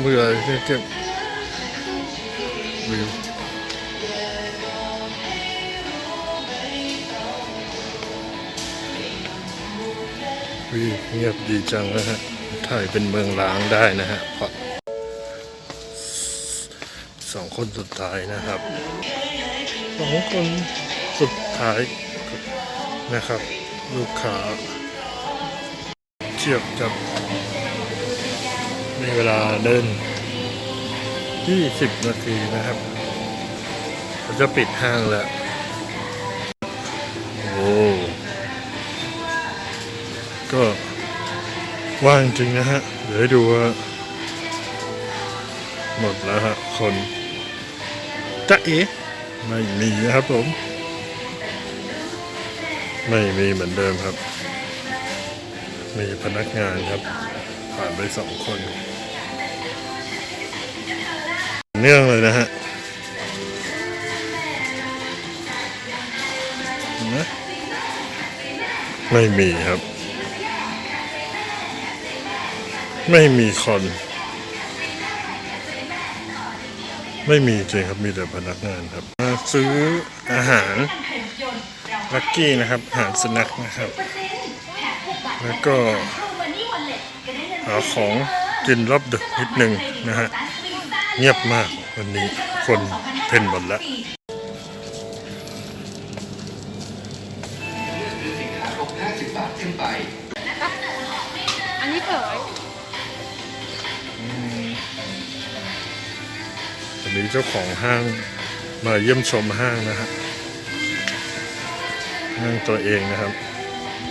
เบื่อเก็บวิววิวเงียบดีจังนะฮะถ่ายเป็นเมืองล้างได้นะฮะพราะสองคนสุดท้ายนะครับสองคนสุดท้ายนะครับ ลูกค้าเทียบกับ มีเวลาเดิน 20 นาทีนะครับเขาจะปิดห้างแล้ว โอ้ก็ว่างจริงนะฮะ เดี๋ยวดูว่า หมดแล้วฮะ คนจะเอ๋ไม่มีนะครับผม ไม่มีเหมือนเดิมครับ มีพนักงานครับ ผ่านไปสองคน เนื่องเลยนะฮะไม่มีครับ ไม่มีคน ไม่มีจริงครับมีแต่พนักงานครับ มาซื้ออาหารลักกี้นะครับอาหารสน็คนะครับ แล้วก็หาของกินรอบดึกนิดนึงนะฮะ เงียบมากวันนี้คนเพ่นหมดแล้วครบ50บาทขึ้นไปอันนี้เผยวันนี้เจ้าของห้างมาเยี่ยมชมห้างนะฮะห้างตัวเองนะครับ